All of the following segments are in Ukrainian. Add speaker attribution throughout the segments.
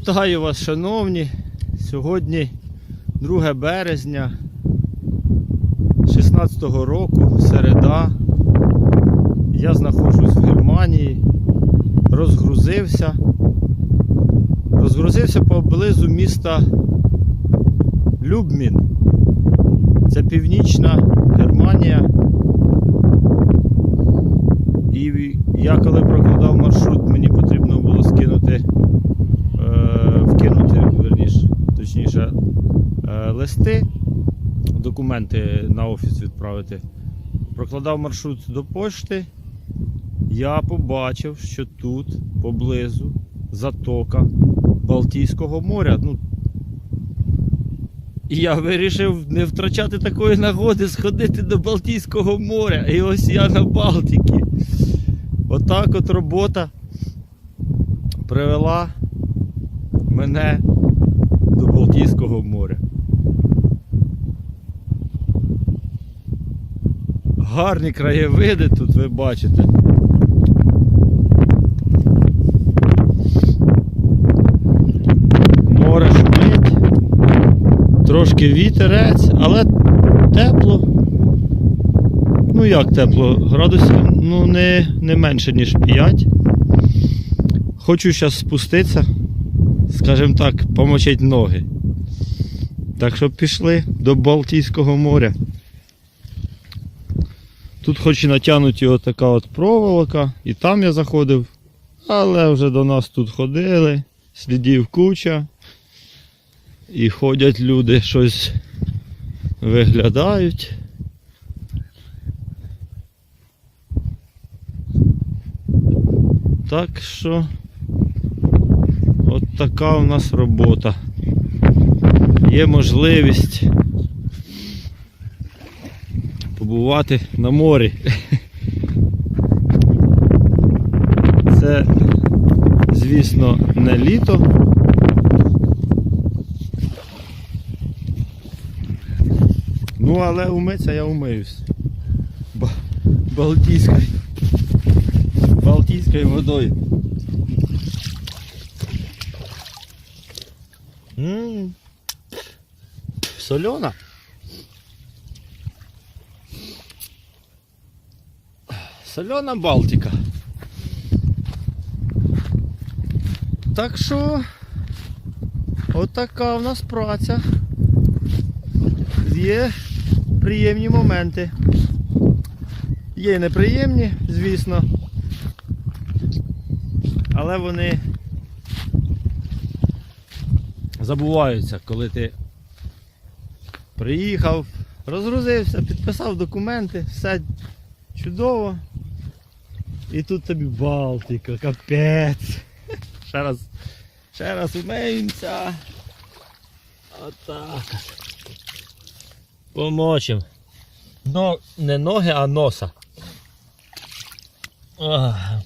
Speaker 1: Вітаю вас, шановні. Сьогодні 2 березня 16-го року, середа. Я знаходжусь в Германії, розгрузився. Розгрузився поблизу міста Любмін. Це північна Германія. І я коли прокладав маршрут, мені потрібно було скинути, точніше, е, листи, документи на офіс відправити. Прокладав маршрут до пошти. Я побачив, що тут поблизу затока Балтійського моря. Ну, і я вирішив не втрачати такої нагоди сходити до Балтійського моря. І ось я на Балтіки. Отак от робота привела мене до Балтійського моря. Гарні краєвиди тут ви бачите. Море шумить, трошки вітерець, але тепло. Ну як тепло? Градусів ну, не, не менше, ніж 5. Хочу зараз спуститися, скажімо так, помочити ноги. Так що пішли до Балтійського моря. Тут хоч і натягнуті отака от проволока, і там я заходив, але вже до нас тут ходили, слідів куча. І ходять люди, щось виглядають. Так що от така у нас робота. Є можливість побувати на морі. Це, звісно, не літо. Ну, але умитися я умиюсь. Балтійською. Балтійською водою. М, Солена. Солена Балтика. Так що отака в нас праця. Є приємні моменти. Є і неприємні, звісно. Але вони забуваються, коли ти приїхав, розгрузився, підписав документи, все чудово. І тут тобі Балтика, капець. Ще раз, ще раз умиємося. Отак. Помочим. Но не ноги, а носа. Ах.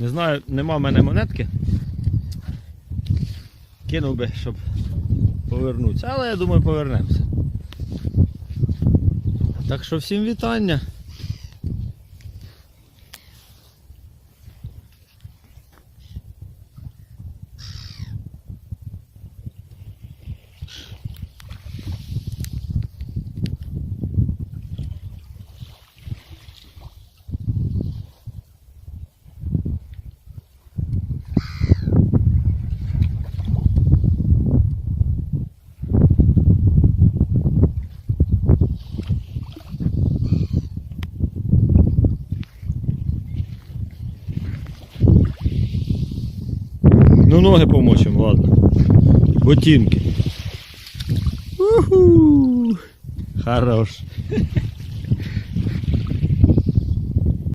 Speaker 1: Не знаю, нема в мене монетки. Кинув би, щоб повернутися, але я думаю повернемося. Так що всім вітання. Ну ноги помочим, ладно. Ботинки. Уху. Хорош.